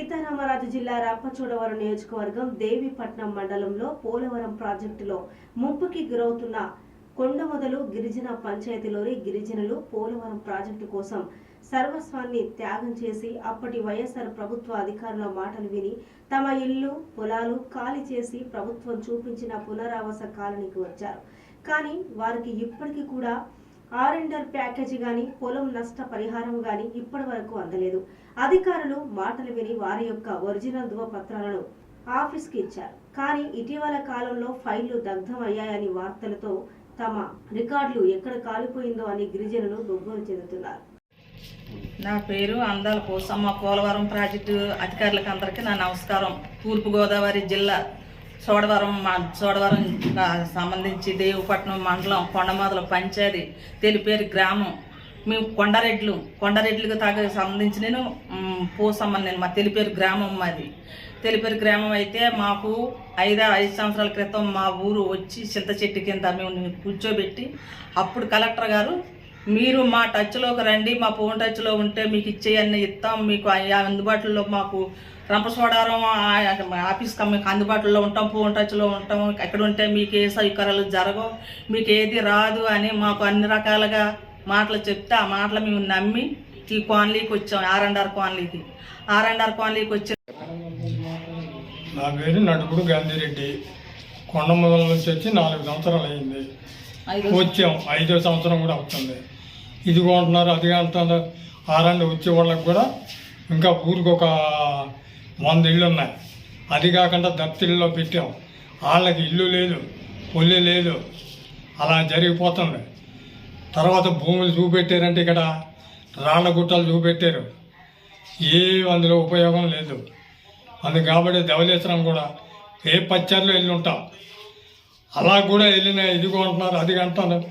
సీతారామరాజు జిల్లా రంపచోడవరం నియోజకవర్గం దేవీపట్నం మండలంలో పోలవరం ప్రాజెక్టులో ముంపుకి గురవుతున్న కొండమొదలు గిరిజన పంచాయతీలోని గిరిజనులు పోలవరం ప్రాజెక్టు కోసం సర్వస్వాన్ని త్యాగం చేసి అప్పటి వైఎస్ఆర్ ప్రభుత్వ అధికారుల మాటలు విని తమ ఇల్లు పొలాలు ఖాళీ చేసి ప్రభుత్వం చూపించిన పునరావాస కాలనీకి వచ్చారు. కానీ వారికి ఇప్పటికీ కూడా ఆర్ఎండర్ ప్యాకేజీ గాని పొలం నష్ట పరిహారం గాని ఇప్పటి వరకు అందలేదు. అధికారులు మాటలు విని వారి యొక్క ఒరిజినల్ ధృవపత్రాలను ఆఫీస్కి ఇచ్చారు. కానీ ఇటీవల కాలంలో ఫైళ్ళు దగ్ధం అయ్యాయని వార్తలతో తమ రికార్డులు ఎక్కడ కాలిపోయిందో అని గిరిజనులు గొగ్గోలు చెందుతున్నారు. నా పేరు అందాల పోసమ్మ పోలవరం ప్రాజెక్టు అధికారులకు అందరికీ నా నమస్కారం. తూర్పుగోదావరి జిల్లా చోడవరం మా చోడవరం సంబంధించి దేవపట్నం మండలం కొండమొదల పంచాయతీ తెలిపేరు గ్రామం. మేము కొండరెడ్లు కొండరెడ్లకు తాగ సంబంధించి నేను పోసమ్మని నేను మా తెలిపేరు గ్రామం మాది. తెలిపేరు గ్రామం అయితే మాకు ఐదు ఐదు సంవత్సరాల క్రితం మా ఊరు వచ్చి చింత చెట్టు కింద మేము కూర్చోబెట్టి అప్పుడు కలెక్టర్ గారు మీరు మా టచ్లోకి రండి మా ఫోన్ టచ్లో ఉంటే మీకు ఇచ్చేయన్నీ ఇస్తాం. మీకు అందుబాటులో మాకు రంపసోడారం ఆఫీస్కి మీకు అందుబాటులో ఉంటాం ఫోన్ టచ్లో ఉంటాం. ఎక్కడ ఉంటే మీకు ఏ సౌకర్యాలు జరగవు. మీకు ఏది రాదు అని మాకు అన్ని రకాలుగా మాటలు చెప్తే ఆ మాటలు మేము నమ్మి ఈ కాలనీకి వచ్చాం ఆర్ అండ్ ఆర్ కాలనీకి. ఆర్ అండ్ ఆర్ కాలనీకి వచ్చి నా పేరు నటుకుడు గాంధీరెడ్డి. కొండమొదల నుంచి వచ్చి నాలుగు సంవత్సరాలు అయింది. వచ్చాం. ఐదో సంవత్సరం కూడా అవుతుంది. ఇది కొంటున్నారు అది అంటున్నారు ఆరండి వచ్చే వాళ్ళకి కూడా ఇంకా ఊరికి ఒక వంద ఇళ్ళు ఉన్నాయి. అది కాకుండా దత్తిళ్ళలో పెట్టాం. వాళ్ళకి ఇల్లు లేదు పొల్లి లేదు. అలా జరిగిపోతుంది. తర్వాత భూములు చూపెట్టారంటే ఇక్కడ రాళ్ళ గుట్టలు చూపెట్టారు. ఏ అందులో ఉపయోగం లేదు. అందు కాబట్టి ధవలేశ్వరం కూడా ఏ పచ్చర్లో వెళ్ళి ఉంటాం. అలా కూడా వెళ్ళిన ఇది కొంటున్నారు అది అంటున్నారు